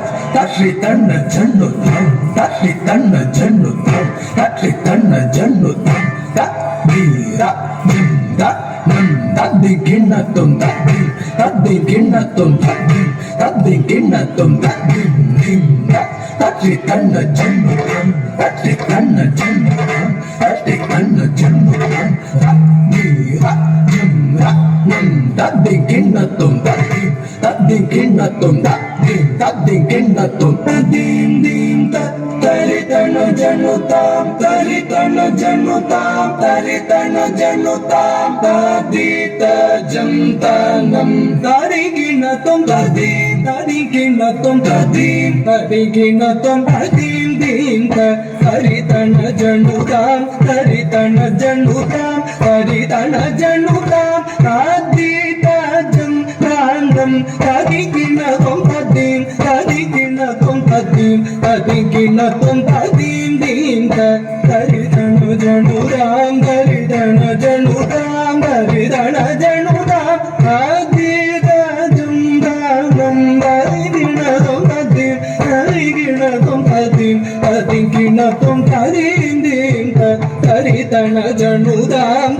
தட்டி தன்ன ஜன்னு தம் தட்டி தன்ன ஜன்னு தம் தீரா ஜிம் நம் தத்தி கிண்ணத்தும் தத்தி தத்தி கிண்ணத்தும் தத்தி தத்தி கிண்ணத்தும் தத்தி தட்டி தன்ன ஜன்னு தம் தட்டி தன்ன ஜன்னு தம் din kin da tun da din da din kin da tun din din da tari tanu janu tam tari tanu janu tam tari tanu janu tam da di ta jam ta nam tari kin da tun da din tari kin da tun da din tari kin da tun da din din ta tari tanu janu tam tari tanu janu tam tari tanu janu tam da di തതിക്കിണതും തദ്ദീം തതിക്കിണതും തദ്ദീം തതിക്കിണതും തദീം ദീം തരുതണു ജണുരാം തരുതണ ജണുരാം തരുതണ ജണുരാ തതിതും തരികിണതും തരിതണ ജണുരാം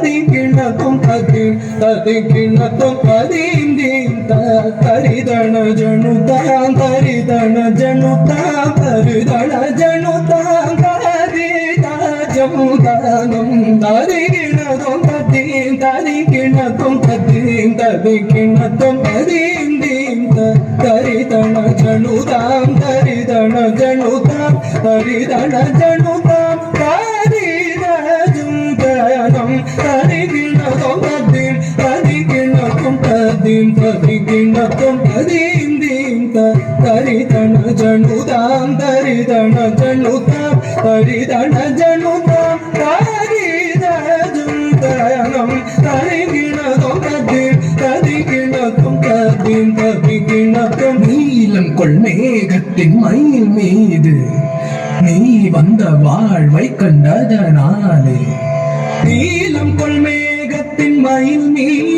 ತದಿಕಿಣತುಂಪದಿ ತದಿಕಿಣತುಂಪದಿಂದಿಂತ ಕರಿದಣ ಜನುತ ಕರಿದಣ ಜನುತ ಕರಿದಣ ಜನುತ ಕರಿದ ಜಮುದಾನಂ ತದಿಗಿಣತುಂಪದಿ ತದಿಕಿಣತುಂಪದಿ ತದಿಕಿಣತುಂಪದಿಂದಿಂತ ಕರಿದಣ ಜನುತಾಂ ಕರಿದಣ ಜನುತಾಂ ಕರಿದಣ ಜನುತ ஜனு தாம் தரி தன ஜனு தாம் தரி ஜம் தானம் தரி கிண்ணத்தும் ததீம் தரி கிண்ணத்தும் ததீம் தரி கிண்ணத்தும் நீலம் கொள் மேகத்தின் மயில் மீது. நீ வந்த வாழ்வை கண்டதனாலே. நீலம் கொள் மேகத்தின் மயில் மீது.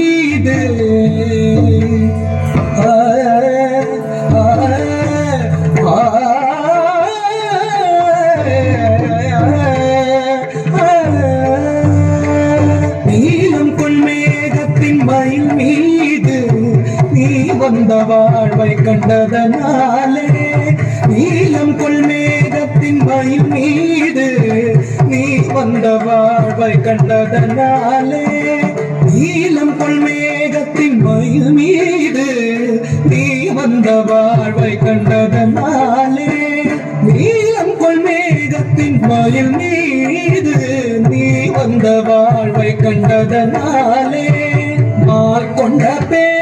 வாழ்வை கண்டதனாலே நீளம் கொள் மேகத்தின் மயில் மீது நீ வந்த வாழ்வை கண்டதனாலே நீளம் கொள் மேகத்தின் மயில் மீது நீ வந்த வாழ்வை கண்டதனாலே நீளம் கொள் மேகத்தின் மயில் மீது நீ வந்த வாழ்வை கண்டதனாலே மால் கொண்ட பேதை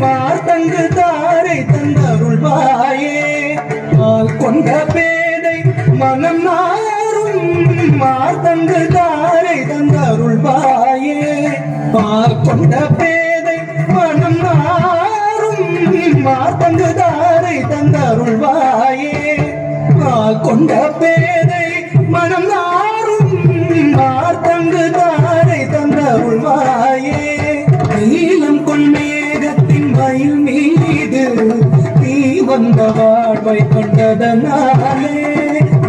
மார்த்தங்கு தாரை தந்தருள்வாயே. மால் கொண்ட பேதை மனம் நாரும் மார்த்தங்கு தாரை தந்தருள்வாயே. மால் கொண்ட பேதை மனம் நாரும் மார்த்தங்கு தாரை தந்தருள்வாயே. மால் கொண்ட பேதை மனம் நாரும் மார்த்தங்கு தாரை தந்தருள்வாயே வந்த வாழ்வை கொண்டதனாலே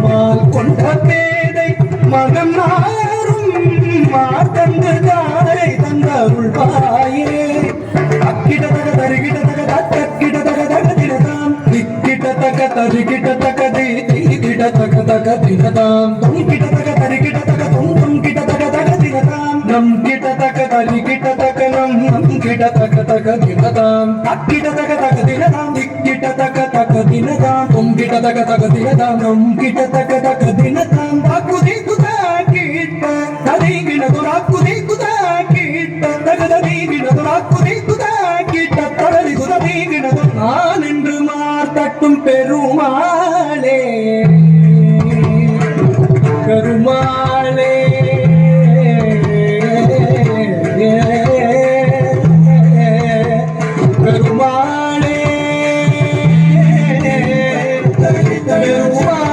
மால் கொண்ட பேதை மனம் மாறும் மாதந்து தாரை தந்தருள்வாயே அக்கிட அக்கிடதக தருகிடதக தக்கிடதக தக்கிட தக தருகிடதக திரதாம் திக்கிட தக தருகிட தொங்கிடதக தி திகிட தக தக திரதாம் நம் கிடதக தருகிடதக நம் நம் கிடதக தக தக திரதாம் அக்கிட தக தக திரதாம் திக்கிட தக தக திரதாம் தொங்கிட தக தக திரதாம் நம் கிட தக தக திரதாம் தாக்குதி குதா கிட்ட தரிகிட துராக்குதி குதா கிட்ட தகதரிகிட துராக்குதி குதா கிட்ட தடரி குதரிகிட நான் என்று மார்த்தட்டும் பெருமாளே பெருமாளே Primeiro, uma